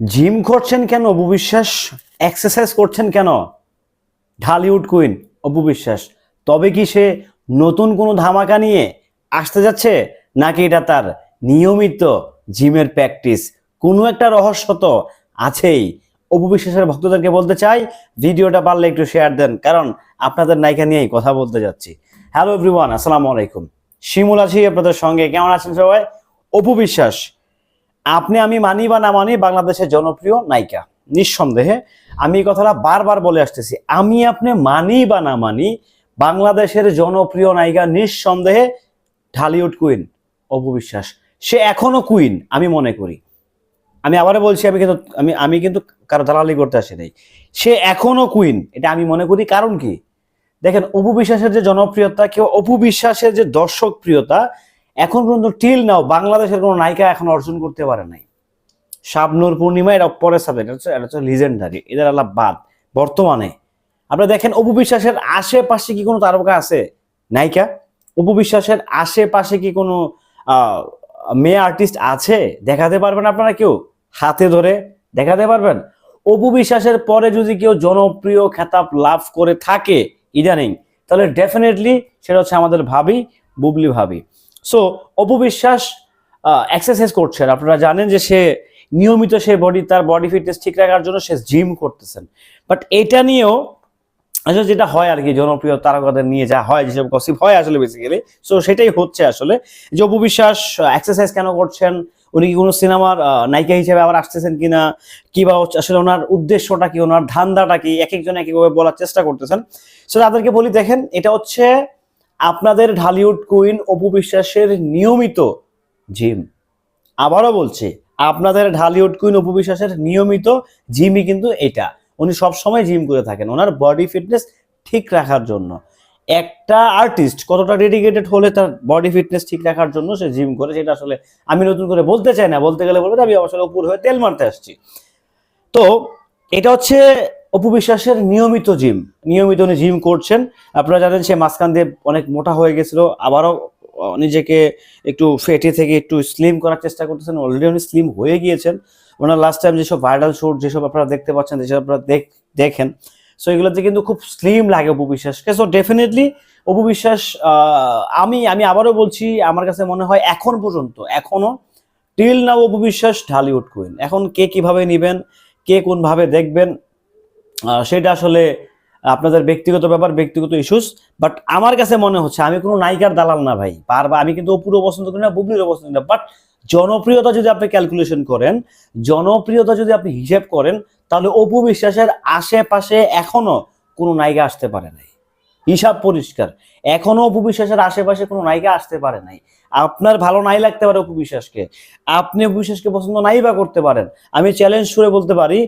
Gym করছেন কেন, Apu Biswas? Exercise করছেন কেন? ঢালিউড কুইন অপু বিশ্বাস। তবে কি সে নতুন কোনো ধামাকা নিয়ে আসতে যাচ্ছে, নাকি এটা তার নিয়মিত জিমের প্র্যাকটিস কোনো একটা রহস্য তো আছেই। অপু বিশ্বাসের ভক্তদেরকে বলতে চাই, ভিডিওটা পারলে একটু শেয়ার দেন, কারণ আপনাদের নায়িকা নিয়েই কথা বলতে যাচ্ছি। হ্যালো এভরিওয়ান আসসালামু আলাইকুম। শিমুল আছি আপনাদের সঙ্গে। কেমন আছেন সবাই? অপু বিশ্বাস আপনি, আমি মানি বা না মানি বাংলাদেশের জনপ্রিয় নায়িকা। নিঃসন্দেহে আমি এই কথাটা বারবার বলে আসতেছি। আমি, আপনি মানি বা না মানি বাংলাদেশের জনপ্রিয় নায়িকা, নিঃসন্দেহে ঢালিউড কুইন অপবিশ্বাস সে এখনও কুইন, আমি মনে করি। আমি আবারও বলছি, আমি কিন্তু, আমি আমি কিন্তু কারও দালালি করতে আসি নাই সে এখনও কুইন, এটা আমি মনে করি। কারণ কি? দেখেন, অপু বিশ্বাসের যে জনপ্রিয়তা, কেউ অপু বিশ্বাসের যে দর্শক প্রিয়তা এখন পর্যন্ত টিল নাও বাংলাদেশের কোনো নায়িকা এখন অর্জন করতে পারে নাই। শাবনুর পূর্ণিমা, এটা পরের সাথে এটা হচ্ছে এটা হচ্ছে লিজেন্ডারি এদের আল্লাহ বাদ। বর্তমানে আপনারা দেখেন অপু বিশ্বাসের আশেপাশে কি কোনো তারকা আছে? নায়িকা? অপু বিশ্বাসের আশেপাশে কি কোনো মেয়ে আর্টিস্ট আছে? দেখাতে পারবেন আপনারা কেউ? হাতে ধরে দেখাতে পারবেন? অপু বিশ্বাসের পরে যদি কেউ জনপ্রিয় খেতাব লাভ করে থাকে ইদানিং, তাহলে ডেফিনেটলি সেটা হচ্ছে আমাদের ভাবি, বুবলি ভাবি। সো অপু বিশ্বাস এক্সারসাইজ করছেন। আপনারা জানেন যে সে নিয়মিত সে বডি তার বডি ফিটনেস ঠিক রাখার জন্য সে জিম করতেছেন। বাট এটা নিয়েও আসলে যেটা হয় আর কি জনপ্রিয় তারকাদের নিয়ে যা হয়, যেসব গসিপ হয় আসলে বেসিক্যালি সো সেটাই হচ্ছে আসলে। যে অপু বিশ্বাস এক্সারসাইজ কেন করছেন? উনি কি কোনো সিনেমার নায়িকা হিসেবে আবার আসতেছেন কিনা? হচ্ছে, আসলে ওনার উদ্দেশ্যটা কি? ওনার ধান্দাটা কি? এক একজন এক একভাবে বলার চেষ্টা করতেছেন। সো তাদেরকে বলি, দেখেন, এটা হচ্ছে আপনাদের ঢালিউড কুইন অপু বিশ্বাসের নিয়মিত জিম। আবারও বলছি, আপনাদের ঢালিউড কুইন অপু বিশ্বাসের নিয়মিত জিমই কিন্তু এটা। উনি সব সময় জিম করে থাকেন, ওনার বডি ফিটনেস ঠিক রাখার জন্য। একটা আর্টিস্ট কতটা ডেডিকেটেড হলে তার বডি ফিটনেস ঠিক রাখার জন্য সে জিম করে সেটা আসলে আমি নতুন করে বলতে চাই না, বলতে গেলে বলব আমি আসলে উপর হয়ে তেল মারতে আসছি। তো, এটা হচ্ছে অপু বিশ্বাসের নিয়মিত জিম, নিয়মিত উনি জিম করছেন। আপনারা জানেন সে মাঝখান দিয়ে অনেক মোটা হয়ে গেছিল, আবারও নিজেকে একটু ফেটে থেকে একটু স্লিম করার চেষ্টা করতেছেন। অলরেডি উনি স্লিম হয়ে গিয়েছেন। ওনার লাস্ট টাইম যেসব ভাইরাল শুট যেসব আপনারা দেখতে পাচ্ছেন, যেসব আপনারা দেখ- দেখেন সো এগুলোতে কিন্তু খুব স্লিম লাগে অপু বিশ্বাসকে সো ডেফিনেটলি অপু বিশ্বাস আমি আমি আবারও বলছি, আমার কাছে মনে হয় এখন পর্যন্ত, এখনও till now Apu Biswas Dhallywood queen এখন কে কীভাবে নেবেন, কে কোনভাবে দেখবেন সেটা আসলে আপনাদের ব্যক্তিগত ব্যাপার, ব্যক্তিগত ইস্যুস বাট আমার কাছে মনে হচ্ছে আমি কোনো নায়িকার দালাল না ভাই। পারবা, আমি কিন্তু অপুরও পছন্দ করি না, বুবলিরও পছন্দ না বাট জনপ্রিয়তা যদি আপনি ক্যালকুলেশন করেন, জনপ্রিয়তা যদি আপনি হিসেব করেন, তাহলে অপু বিশ্বাসের আশেপাশে এখনও কোনো নায়িকা আসতে পারে নাই। হিসাব পরিষ্কার, এখনও অপু বিশ্বাসের আশেপাশে কোনো নায়িকা আসতে পারে নাই। আপনার ভালো নাই লাগতে পারে অপু বিশ্বাসকে। আপনি অপু বিশ্বাসকে পছন্দ নাই বা করতে পারেন। আমি চ্যালেঞ্জ করে বলতে পারি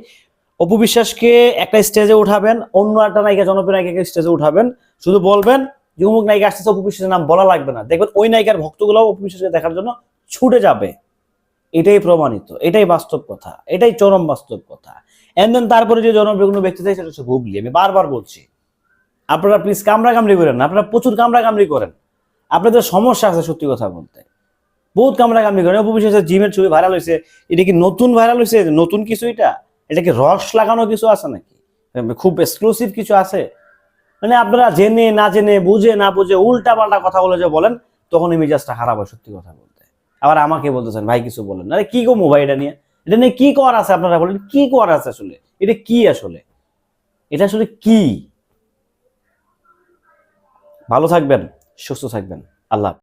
অপু বিশ্বাসকে একটা স্টেজে উঠাবেন, অন্য একটা নায়িকা, জনপ্রিয় নায়িকাকে স্টেজে উঠাবেন। শুধু বলবেন যে, অমুক নায়িকা আসতেছে, অপু বিশ্বাসের নাম বলা লাগবে না। দেখবেন ওই নায়িকার ভক্তগুলো অপু বিশ্বাসকে দেখার জন্য ছুটে যাবে। এটাই প্রমাণিত, এটাই বাস্তব কথা, এটাই চরম বাস্তব কথা। এন্ড দেন তারপরে যে জনপ্রিয় কোনো ব্যক্তি থাকে, সেটা হচ্ছে বুবলি আমি বারবার বলছি, আপনারা প্লিজ কামড়া কামড়ি করেন না, আপনারা প্রচুর কামড়া কামড়ি করেন। আপনাদের সমস্যা আছে সত্যি কথা বলতে। বহুত কামড়া কামড়ি করেন। অপু বিশ্বাসের জিমের ছবি ভাইরাল হয়েছে। এটা কি নতুন ভাইরাল হয়েছে? নতুন কিছু এটা? এটা কি রস লাগানো কিছু আছে নাকি? খুব এক্সক্লুসিভ কিছু আছে? মানে আপনারা জেনে, না জেনে, বুঝে, না বুঝে উল্টা পাল্টা কথা বলে যে বলেন, তখন এই মেজাজটা খারাপ হয় সত্যি কথা বলতে। আবার আমাকে বলতেছেন, ভাই, কিছু বলেন। আরে, কি গো মোবাইল এটা নিয়ে? এটা নিয়ে কি করার আছে আপনারা বলেন? কি করার আছে আসলে? এটা কি আসলে? এটা আসলে কি? ভালো থাকবেন, সুস্থ থাকবেন। আল্লাহ।